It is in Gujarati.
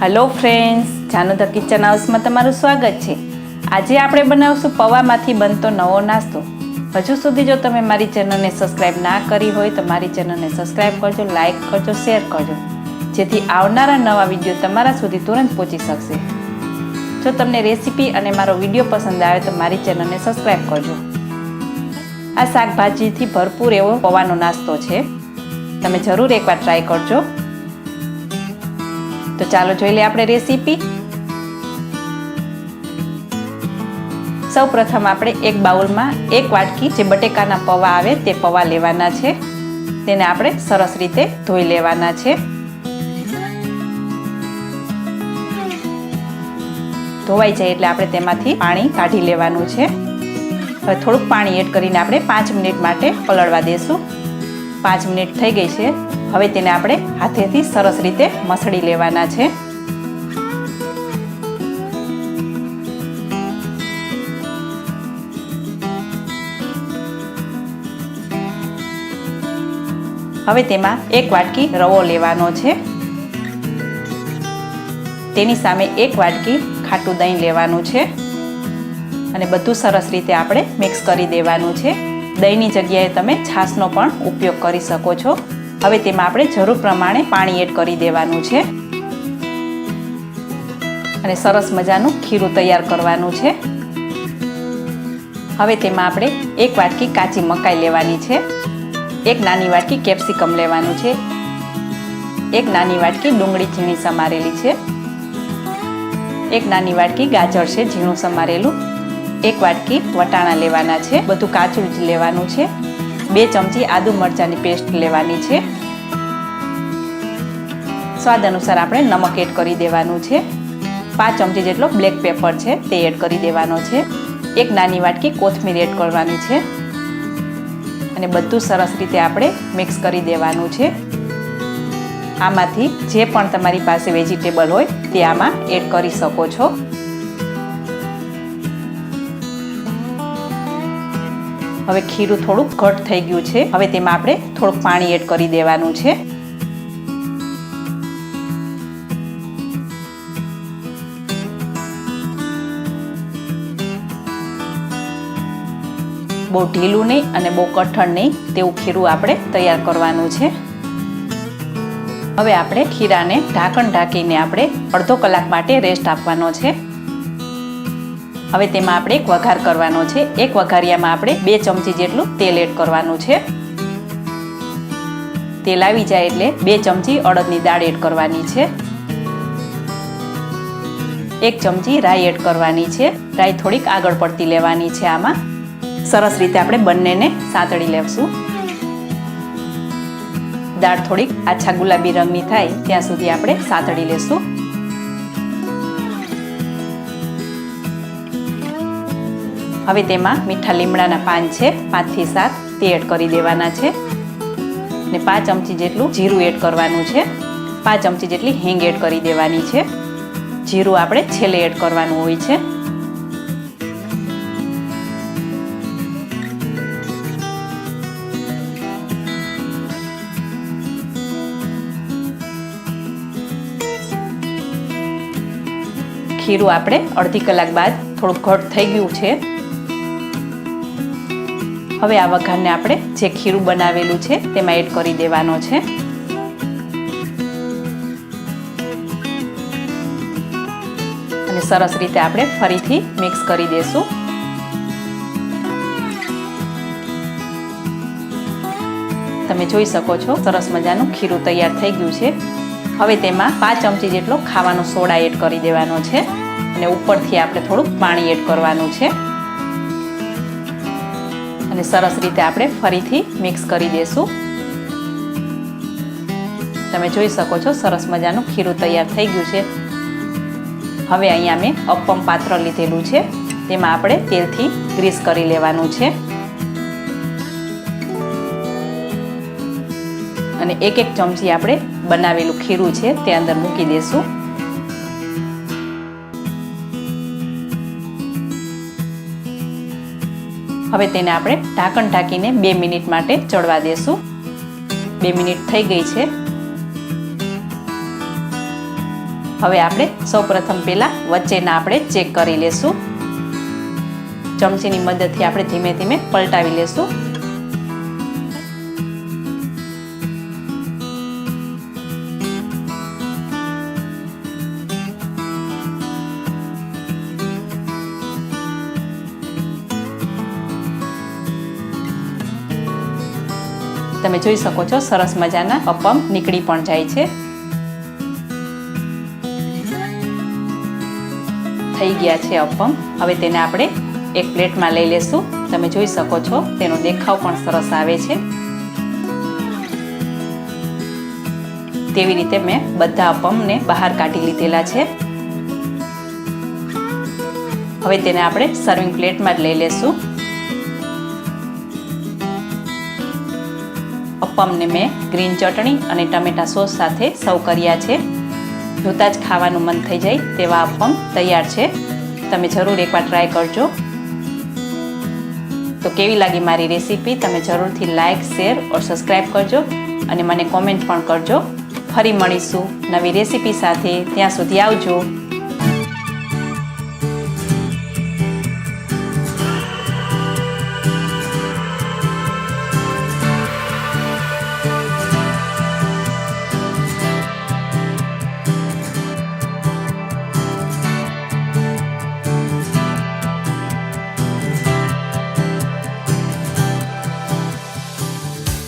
Hello friends Janu the kitchen હાઉસમાં તમારું સ્વાગત છે. આજે આપણે બનાવશું પૌવામાંથી બનતો નવો નાસ્તો. હજુ સુધી જો તમે મારી ચેનલને સબસ્ક્રાઈબ ના કરી હોય તો મારી ચેનલને સબસ્ક્રાઈબ કરજો લાઇક કરજો શેર કરજો. જેથી આવનારા નવા વીડિયો તમારા સુધી તુરંત પહોંચી શકશે. જો તમને રેસીપી અને મારો વીડિયો પસંદ આવે તો મારી ચેનલને સબસ્ક્રાઈબ કરજો. આ શાકભાજીથી ભરપૂર એવો પૌવાનો નાસ્તો છે. તમે જરૂર એકવાર ટ્રાય કરજો. તો ચાલો જોઈ લઈએ આપણે રેસીપી સૌ પ્રથમ આપણે એક બાઉલમાં એક વાટકી જે બટેકાના પૌવા આવે તે પૌવા લેવાના છે. તેને આપણે સરસ રીતે ધોઈ લેવાના છે. ધોવાઈ જાય એટલે આપણે તેમાંથી પાણી કાઢી લેવાનું છે. હવે થોડુંક પાણી એડ કરીને આપણે પાંચ મિનિટ માટે પલળવા દેશું. પાંચ મિનિટ થઈ ગઈ છે. હવે તેને આપણે હાથેથી સરસ રીતે મસળી લેવાના છે. હવે તેમાં એક વાટકી રવો લેવાનો છે. તેની સામે એક વાટકી ખાટું દહીં લેવાનું છે. અને બધું સરસ રીતે આપણે મિક્સ કરી દેવાનું છે. દહીંની જગ્યાએ તમે છાશનો પણ ઉપયોગ કરી શકો છો. હવે તેમાં આપણે જરૂર પ્રમાણે પાણી એડ કરી દેવાનું છે. અને સરસ મજાનું ખીરું તૈયાર કરવાનું છે. હવે તેમાં આપણે એક વાટકી કાચી મકાઈ લેવાની છે. એક નાની વાટકી કેપ્સિકમ લેવાનું છે. એક નાની વાટકી ડુંગળી ઝીણી સમારેલી છે. એક નાની વાટકી ગાજર છે, ઝીણું સમારેલું. એક વાટકી વટાણા લેવાના છે. બધું કાચું જ લેવાનું છે. બે ચમચી આદુ મરચાંની પેસ્ટ લેવાની છે. સ્વાદ અનુસાર આપણે નમક એડ કરી દેવાનું છે. પાંચ ચમચી જેટલો બ્લેક પેપર છે તે એડ કરી દેવાનો છે. એક નાની વાટકી કોથમીર એડ કરવાની છે. અને બધું સરસ રીતે આપણે મિક્સ કરી દેવાનું છે. આમાંથી જે પણ તમારી પાસે વેજીટેબલ હોય તે આમાં એડ કરી શકો છો. હવે ખીરું થોડુંક ઘટ થઈ ગયું છે. હવે તેમાં આપણે થોડુંક પાણી એડ કરી દેવાનું છે. બહુ ઢીલું નહીં અને બહુ કઠણ નહીં તેવું ખીરું આપણે તૈયાર કરવાનું છે. હવે આપણે ખીરાને ઢાંકણ ઢાંકીને આપણે અડધો કલાક માટે રેસ્ટ આપવાનો છે. હવે તેમાં આપણે એક વઘાર કરવાનો છે. એક વઘારિયામાં આપણે બે ચમચી જેટલું તેલ એડ કરવાનું છે. તેલ આવી જાય એટલે બે ચમચી અડદની દાળ એડ કરવાની છે. એક ચમચી રાઈ એડ કરવાની છે. રાઈ થોડીક આગળ પડતી લેવાની છે આમાં. સરસ રીતે આપણે બંનેને સાંતળી લેશું. દાળ થોડીક આછા ગુલાબી રંગની થાય ત્યાં સુધી આપણે સાંતળી લેશું. હવે તેમાં મીઠા લીમડાના પાન છે, પાંચથી સાત, તે એડ કરી દેવાના છે. ને પાંચ ચમચી જેટલું જીરું એડ કરવાનું છે. પાંચ ચમચી જેટલી હિંગ એડ કરી દેવાની છે. જીરું આપણે છેલ્લે એડ કરવાનું હોય છે. ખીરું આપણે અડધી કલાક બાદ થોડુંક ઘટ થઈ ગયું છે. હવે આ વઘારને આપણે જે ખીરું બનાવેલું છે, તેમાં એડ કરી દેવાનો છે. અને સરસ રીતે આપણે ફરીથી મિક્સ કરી દેશું. તમે જોઈ શકો છો, સરસ મજાનું ખીરું તૈયાર થઈ ગયું છે. હવે તેમાં પાંચ ચમચી જેટલો ખાવાનો સોડા એડ કરી દેવાનો છે. અને ઉપરથી આપણે થોડુંક પાણી એડ કરવાનું છે. અને સરસ રીતે આપણે ફરીથી મિક્સ કરી દઈશું તમે જોઈ શકો છો, સરસ મજાનું ખીરું તૈયાર થઈ ગયું છે. હવે અહીંયા મેં અપમ પાત્ર લીધેલું છે, તેમાં આપણે તેલથી ગ્રીસ કરી લેવાનું છે. અને એક એક ચમચી આપણે બનાવેલું ખીરું છે, તે અંદર મૂકી દઈશું હવે તેને આપણે ઢાંકણ ઢાંકીને બે મિનિટ માટે ચડવા દેશું. બે મિનિટ થઈ ગઈ છે. હવે આપણે સૌપ્રથમ પહેલાં વચ્ચેના આપણે ચેક કરી લેશું. ચમચીની મદદથી આપણે ધીમે ધીમે પલટાવી લેશું. તમે જોઈ શકો છો, સરસ મજાના અપમ નીકળી પણ જાય છે. થઈ ગયા છે અપમ. હવે તેને આપણે એક પ્લેટમાં લઈ લેશું. તમે જોઈ શકો છો, તેનો દેખાવ પણ સરસ આવે છે. તેવી રીતે મેં બધા અપમને બહાર કાઢી લીધેલા છે. હવે તેને આપણે સર્વિંગ પ્લેટમાં જ લઈ લેશું. અપમને મેં ગ્રીન ચટણી અને ટમેટા સોસ સાથે સર્વ કર્યા છે. જોતાં જ ખાવાનું મન થઈ જાય તેવા અપમ તૈયાર છે. તમે જરૂર એકવાર ટ્રાય કરજો. તો કેવી લાગી મારી રેસીપી? તમે જરૂરથી લાઇક શેર ઓર સબસ્ક્રાઈબ કરજો અને મને કોમેન્ટ પણ કરજો. ફરી મળીશું નવી રેસીપી સાથે. ત્યાં સુધી આવજો.